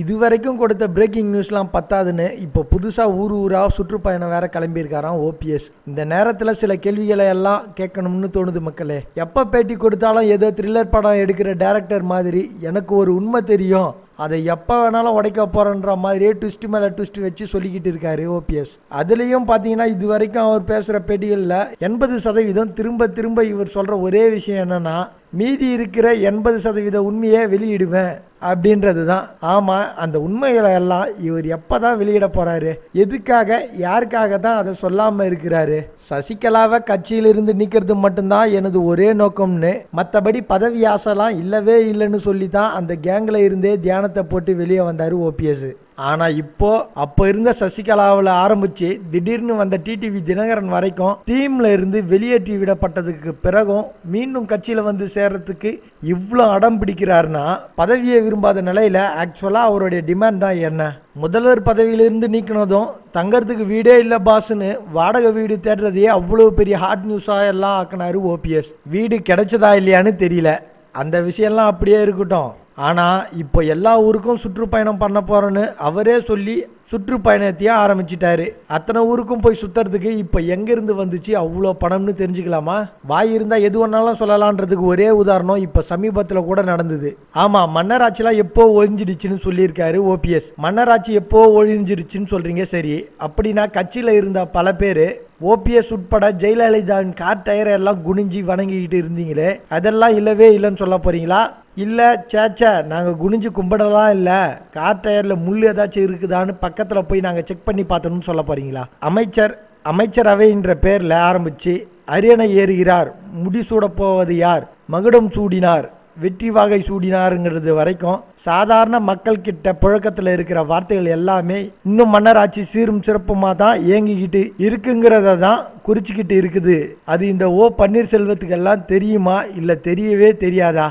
இதுவரைக்கும் கொடுத்த பிரேக்கிங் நியூஸ்லாம் பத்தாதுன்னு இப்போ புதுசாக ஊர் ஊராக சுற்றுப்பயணம் வேற கிளம்பியிருக்காராம் ஓபிஎஸ் இந்த நேரத்தில் சில கேள்விகளை எல்லாம் கேட்கணும்னு தோணுது மக்களே. எப்போ பேட்டி கொடுத்தாலும் ஏதோ த்ரில்லர் படம் எடுக்கிற டேரக்டர் மாதிரி எனக்கு ஒரு உண்மை தெரியும். அதை எப்போ வேணாலும் உடைக்க போகிறன்ற மாதிரியே ட்விஸ்ட்டு மேலே ட்விஸ்ட் வச்சு சொல்லிக்கிட்டு இருக்காரு ஓபிஎஸ் அதுலேயும் பார்த்தீங்கன்னா இது வரைக்கும் அவர் பேசுகிற பேட்டிகளில் எண்பது சதவீதம் திரும்ப திரும்ப இவர் சொல்கிற ஒரே விஷயம் என்னன்னா மீதி இருக்கிற எண்பது சதவீத உண்மையை வெளியிடுவேன் அப்படின்றது தான் ஆமாம் அந்த உண்மைகளை எல்லாம் இவர் எப்போ தான் வெளியிட போகிறாரு எதுக்காக யாருக்காக தான் அதை சொல்லாமல் இருக்கிறாரு? சசிகலாவை கட்சியிலிருந்து நீக்கிறது மட்டும்தான் எனது ஒரே நோக்கம்னு மற்றபடி பதவி ஆசைலாம் இல்லவே இல்லைன்னு சொல்லி தான் அந்த கேங்கில் இருந்தே தியானத்தை போட்டு வெளியே வந்தார் ஓபிஎஸ் ஆனால் இப்போ அப்போ இருந்த சசிகலாவில் ஆரம்பித்து திடீர்னு வந்த டிடிவி தினகரன் வரைக்கும் டீமில் இருந்து வெளியேற்றி விடப்பட்டதுக்கு பிறகும் மீண்டும் கட்சியில் வந்து சேர்றதுக்கு இவ்வளோ அடம் பிடிக்கிறாருன்னா பதவியை விரும்பாத நிலையில் ஆக்சுவலாக அவருடைய டிமாண்ட் தான் என்ன? முதல்வர் பதவியிலிருந்து நீக்கினதும் தங்கறதுக்கு வீடே இல்லை பாசுன்னு வாடகை வீடு தேடுறதையே அவ்வளோ பெரிய ஹாட் நியூஸாக எல்லாம் ஆக்குனாரு ஓபிஎஸ் வீடு கிடைச்சதா இல்லையான்னு தெரியல. அந்த விஷயம்லாம் அப்படியே இருக்கட்டும். ஆனால் இப்போ எல்லா ஊருக்கும் சுற்றுப்பயணம் பண்ண போகிறோன்னு அவரே சொல்லி சுற்றுப்பயணத்தையே ஆரம்பிச்சிட்டாரு. அத்தனை ஊருக்கும் போய் சுற்றுறதுக்கு இப்போ எங்கேருந்து வந்துச்சு? அவ்வளோ பணம்னு தெரிஞ்சுக்கலாமா? வாய் இருந்தால் எது வேணாலும் சொல்லலான்றதுக்கு ஒரே உதாரணம் இப்போ சமீபத்தில் கூட நடந்தது. ஆமாம் மன்னராட்சிலாம் எப்போ ஒழிஞ்சிடுச்சுன்னு சொல்லியிருக்காரு ஓபிஎஸ் மன்னராட்சி எப்போ ஒழிஞ்சிடுச்சுன்னு சொல்கிறீங்க சரி. அப்படின்னா கட்சியில் இருந்த பல பேர் ஓபிஎஸ் உட்பட ஜெயலலிதாவின் கார் டயரை எல்லாம் குனிஞ்சி வணங்கிக்கிட்டு இருந்தீங்களே? அதெல்லாம் இல்லவே இல்லைன்னு சொல்ல போகிறீங்களா இல்லை சேச்சா நாங்கள் குனிஞ்சு கும்பிடலாம் இல்லை. கார் டயரில் முள் ஏதாச்சும் இருக்குதான்னு பக்கத்தில் போய் நாங்கள் செக் பண்ணி பார்த்தோம்னு சொல்ல போகிறீங்களா அமைச்சர் அமைச்சரவைன்ற பேரில் ஆரம்பித்து அரியணை ஏறுகிறார். முடிசூட போவது யார்? மகுடம் சூடினார். வெற்றி வாகை சூடினாருங்கிறது வரைக்கும் சாதாரண மக்கள் கிட்ட புழக்கத்தில் இருக்கிற வார்த்தைகள் எல்லாமே இன்னும் மன்னராட்சி சீரும் சிறப்புமாக தான் இயங்கிக்கிட்டு இருக்குங்கிறத தான் குறிச்சிக்கிட்டு இருக்குது. அது இந்த ஓ பன்னீர்செல்வத்துக்கெல்லாம் தெரியுமா? இல்லை தெரியவே தெரியாதா?